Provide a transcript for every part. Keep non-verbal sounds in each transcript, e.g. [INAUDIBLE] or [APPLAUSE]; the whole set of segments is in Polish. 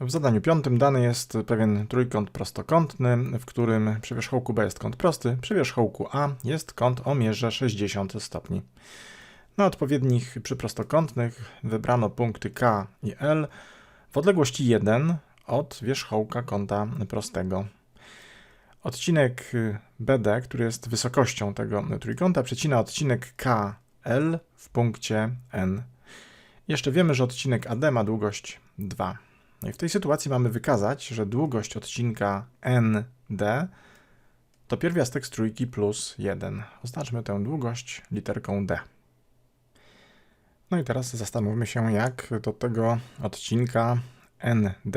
W zadaniu piątym dany jest pewien trójkąt prostokątny, w którym przy wierzchołku B jest kąt prosty, przy wierzchołku A jest kąt o mierze 60 stopni. Na odpowiednich przyprostokątnych wybrano punkty K i L w odległości 1 od wierzchołka kąta prostego. Odcinek BD, który jest wysokością tego trójkąta, przecina odcinek KL w punkcie N. Jeszcze wiemy, że odcinek AD ma długość 2. No i w tej sytuacji mamy wykazać, że długość odcinka ND to pierwiastek z trójki plus 1. Oznaczmy tę długość literką D. No i teraz zastanówmy się, jak do tego odcinka ND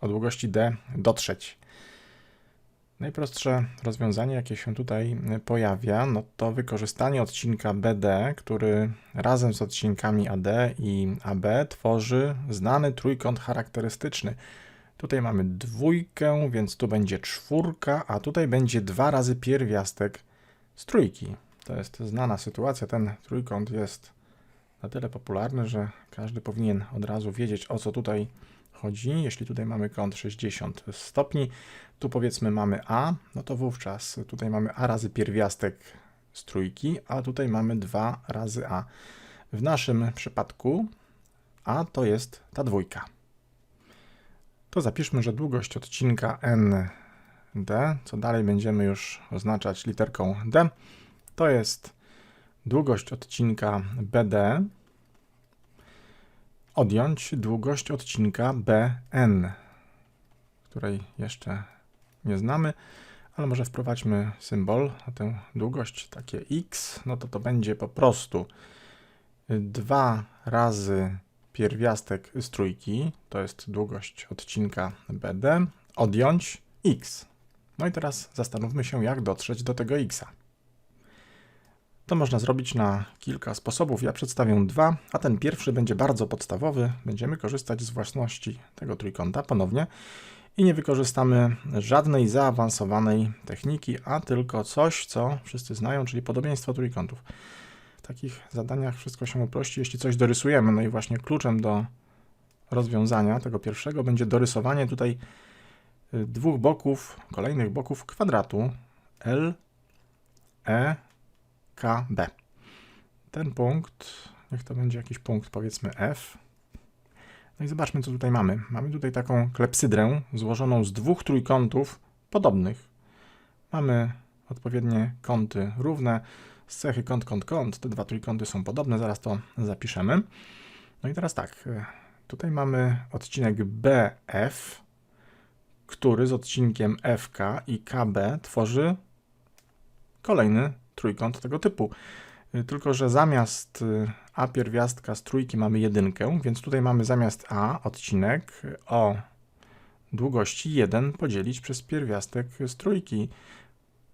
o długości D dotrzeć. Najprostsze rozwiązanie, jakie się tutaj pojawia, no to wykorzystanie odcinka BD, który razem z odcinkami AD i AB tworzy znany trójkąt charakterystyczny. Tutaj mamy dwójkę, więc tu będzie czwórka, a tutaj będzie dwa razy pierwiastek z trójki. To jest znana sytuacja. Ten trójkąt jest na tyle popularny, że każdy powinien od razu wiedzieć, o co tutaj chodzi. Jeśli tutaj mamy kąt 60 stopni, tu powiedzmy mamy A, no to wówczas tutaj mamy A razy pierwiastek z trójki, a tutaj mamy 2 razy A. W naszym przypadku A to jest ta dwójka. To zapiszmy, że długość odcinka ND, co dalej będziemy już oznaczać literką D, to jest długość odcinka BD odjąć długość odcinka BN, której jeszcze nie znamy, ale może wprowadźmy symbol na tę długość, takie x, no to to będzie po prostu 2 razy pierwiastek z trójki, to jest długość odcinka BD, odjąć x. No i teraz zastanówmy się, jak dotrzeć do tego xa. To można zrobić na kilka sposobów. Ja przedstawię dwa, a ten pierwszy będzie bardzo podstawowy. Będziemy korzystać z własności tego trójkąta ponownie i nie wykorzystamy żadnej zaawansowanej techniki, a tylko coś, co wszyscy znają, czyli podobieństwo trójkątów. W takich zadaniach wszystko się uprości, jeśli coś dorysujemy. No i właśnie kluczem do rozwiązania tego pierwszego będzie dorysowanie tutaj y, dwóch boków, kolejnych boków kwadratu L, E, KB. Ten punkt, niech to będzie jakiś punkt, powiedzmy F. No i zobaczmy, co tutaj mamy. Mamy tutaj taką klepsydrę złożoną z dwóch trójkątów podobnych. Mamy odpowiednie kąty równe, z cechy kąt, kąt, kąt. Te dwa trójkąty są podobne, zaraz to zapiszemy. No i teraz tak, tutaj mamy odcinek BF, który z odcinkiem FK i KB tworzy kolejny trójkąt tego typu. Y, Tylko, że zamiast y, A pierwiastka z trójki mamy jedynkę, więc tutaj mamy zamiast A odcinek o długości 1 podzielić przez pierwiastek z trójki.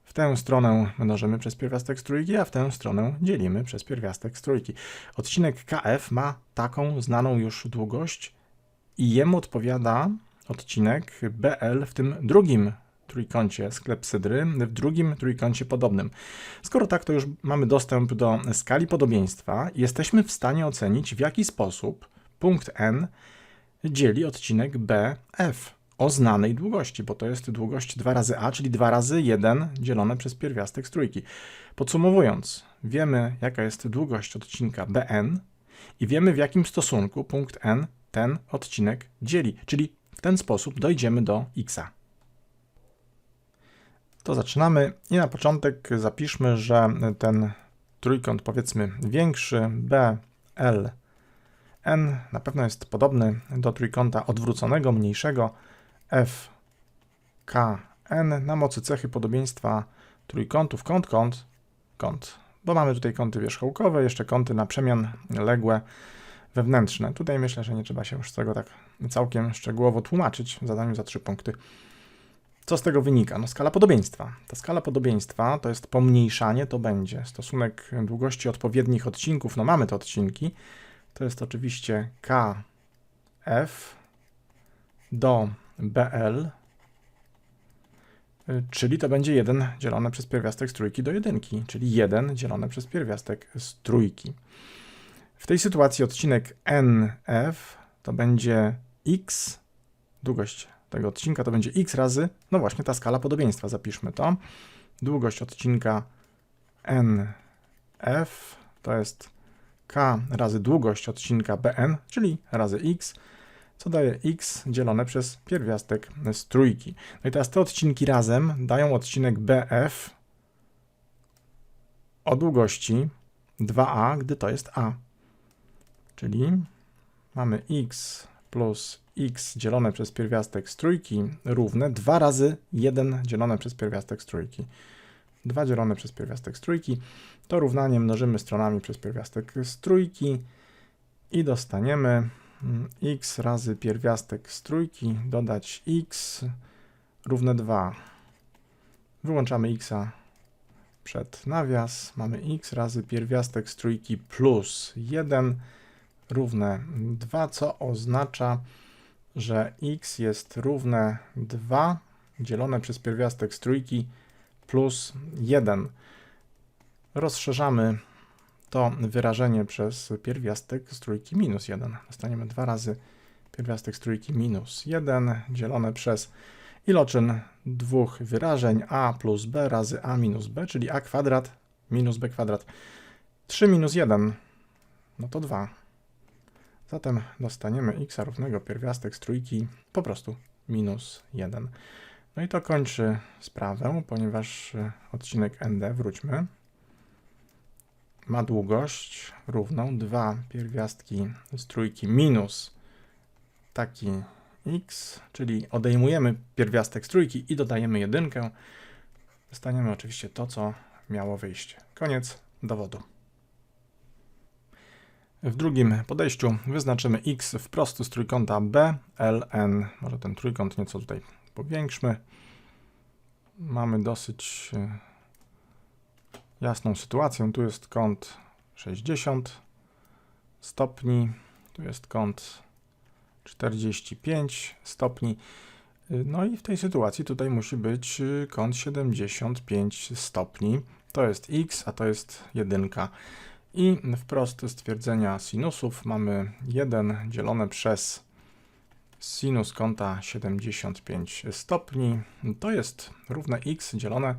W tę stronę mnożymy przez pierwiastek z trójki, a w tę stronę dzielimy przez pierwiastek z trójki. Odcinek KF ma taką znaną już długość i jemu odpowiada odcinek BL w tym drugim trójkącie z klepsydry, w drugim trójkącie podobnym. Skoro tak, to już mamy dostęp do skali podobieństwa i jesteśmy w stanie ocenić, w jaki sposób punkt N dzieli odcinek BF o znanej długości, bo to jest długość 2 razy A, czyli 2 razy 1 dzielone przez pierwiastek z trójki. Podsumowując, wiemy jaka jest długość odcinka BN i wiemy w jakim stosunku punkt N ten odcinek dzieli, czyli w ten sposób dojdziemy do x. To zaczynamy i na początek zapiszmy, że ten trójkąt powiedzmy większy BL N na pewno jest podobny do trójkąta odwróconego, mniejszego FKN na mocy cechy podobieństwa trójkątów kąt, kąt, kąt. Bo mamy tutaj kąty wierzchołkowe, jeszcze kąty na przemian ległe wewnętrzne. Tutaj myślę, że nie trzeba się już tego tak całkiem szczegółowo tłumaczyć w zadaniu za trzy punkty. Co z tego wynika? No skala podobieństwa. Ta skala podobieństwa to jest pomniejszanie, to będzie stosunek długości odpowiednich odcinków, no mamy te odcinki, to jest oczywiście KF do BL, y, czyli to będzie 1 dzielone przez pierwiastek z trójki do jedynki, czyli 1 dzielone przez pierwiastek z trójki. W tej sytuacji odcinek NF to będzie x, długość tego odcinka to będzie x razy, no właśnie ta skala podobieństwa, zapiszmy to. Długość odcinka nf to jest k razy długość odcinka bn, czyli razy x, co daje x dzielone przez pierwiastek z trójki. No i teraz te odcinki razem dają odcinek bf o długości 2a, gdy to jest a. Czyli mamy x plus x dzielone przez pierwiastek z trójki równe 2 razy 1 dzielone przez pierwiastek z trójki. 2 dzielone przez pierwiastek z trójki. To równanie mnożymy stronami przez pierwiastek z trójki i dostaniemy mm, x razy pierwiastek z trójki dodać x równe 2. Wyłączamy x przed nawias. Mamy x razy pierwiastek z trójki plus 1 równe 2, co oznacza, że x jest równe 2 dzielone przez pierwiastek z trójki plus 1. Rozszerzamy to wyrażenie przez pierwiastek z trójki minus 1. Dostaniemy 2 razy pierwiastek z trójki minus 1 dzielone przez iloczyn dwóch wyrażeń a plus b razy a minus b, czyli a kwadrat minus b kwadrat. 3 minus 1, no to 2. Zatem dostaniemy x równego pierwiastek z trójki po prostu minus 1. No i to kończy sprawę, ponieważ e, odcinek ND, wróćmy, ma długość równą 2 pierwiastki z trójki minus taki x, czyli odejmujemy pierwiastek z trójki i dodajemy jedynkę. Dostaniemy oczywiście to, co miało wyjść. Koniec dowodu. W drugim podejściu wyznaczymy x wprost z trójkąta BLN. Może ten trójkąt nieco tutaj powiększmy. Mamy dosyć e, jasną sytuację. Tu jest kąt 60 stopni, tu jest kąt 45 stopni. E, no i w tej sytuacji tutaj musi być e, kąt 75 stopni. To jest x, a to jest jedynka. I wprost stwierdzenia sinusów mamy 1 dzielone przez sinus kąta 75 stopni. To jest równe x dzielone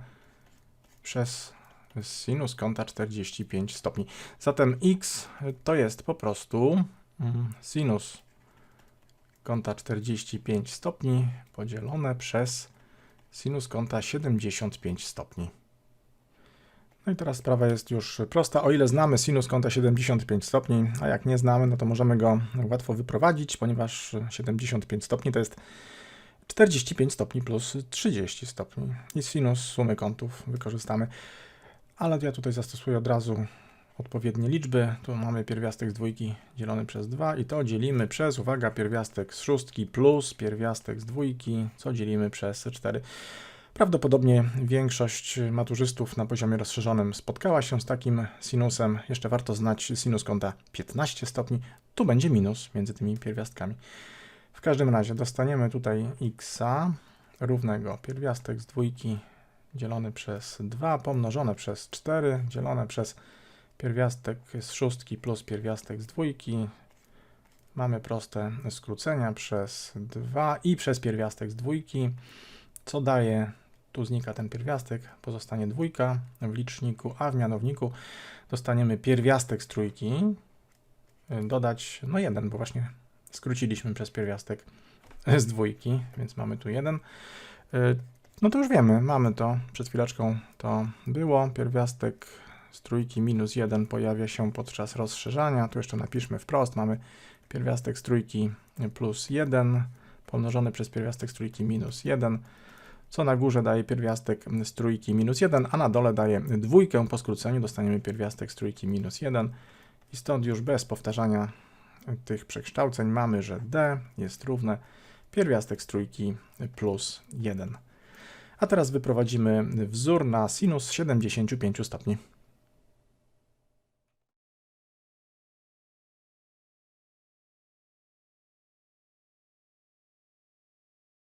przez sinus kąta 45 stopni. Zatem x to jest po prostu mm, sinus kąta 45 stopni podzielone przez sinus kąta 75 stopni. No i teraz sprawa jest już prosta. O ile znamy sinus kąta 75 stopni, a jak nie znamy, no to możemy go łatwo wyprowadzić, ponieważ 75 stopni to jest 45 stopni plus 30 stopni. I sinus sumy kątów wykorzystamy. Ale ja tutaj zastosuję od razu odpowiednie liczby. Tu mamy pierwiastek z dwójki dzielony przez 2 i to dzielimy przez, uwaga, pierwiastek z szóstki plus pierwiastek z dwójki, co dzielimy przez 4. Prawdopodobnie większość maturzystów na poziomie rozszerzonym spotkała się z takim sinusem. Jeszcze warto znać sinus kąta 15 stopni. Tu będzie minus między tymi pierwiastkami. W każdym razie dostaniemy tutaj x równego pierwiastek z dwójki dzielony przez 2 pomnożone przez 4 dzielone przez pierwiastek z szóstki plus pierwiastek z dwójki. Mamy proste skrócenia przez 2 i przez pierwiastek z dwójki, co daje tu znika ten pierwiastek, pozostanie dwójka w liczniku, a w mianowniku dostaniemy pierwiastek z trójki, dodać no jeden, bo właśnie skróciliśmy przez pierwiastek [LAUGHS] z dwójki, więc mamy tu jeden. Y, no to już wiemy, mamy to, przed chwileczką to było, pierwiastek z trójki minus 1 pojawia się podczas rozszerzania, tu jeszcze napiszmy wprost, mamy pierwiastek z trójki plus 1 pomnożony przez pierwiastek z trójki minus 1, co na górze daje pierwiastek z trójki minus 1, a na dole daje dwójkę. Po skróceniu dostaniemy pierwiastek z trójki minus 1 i stąd już bez powtarzania tych przekształceń mamy, że d jest równe pierwiastek z trójki plus 1. A teraz wyprowadzimy wzór na sinus 75 stopni.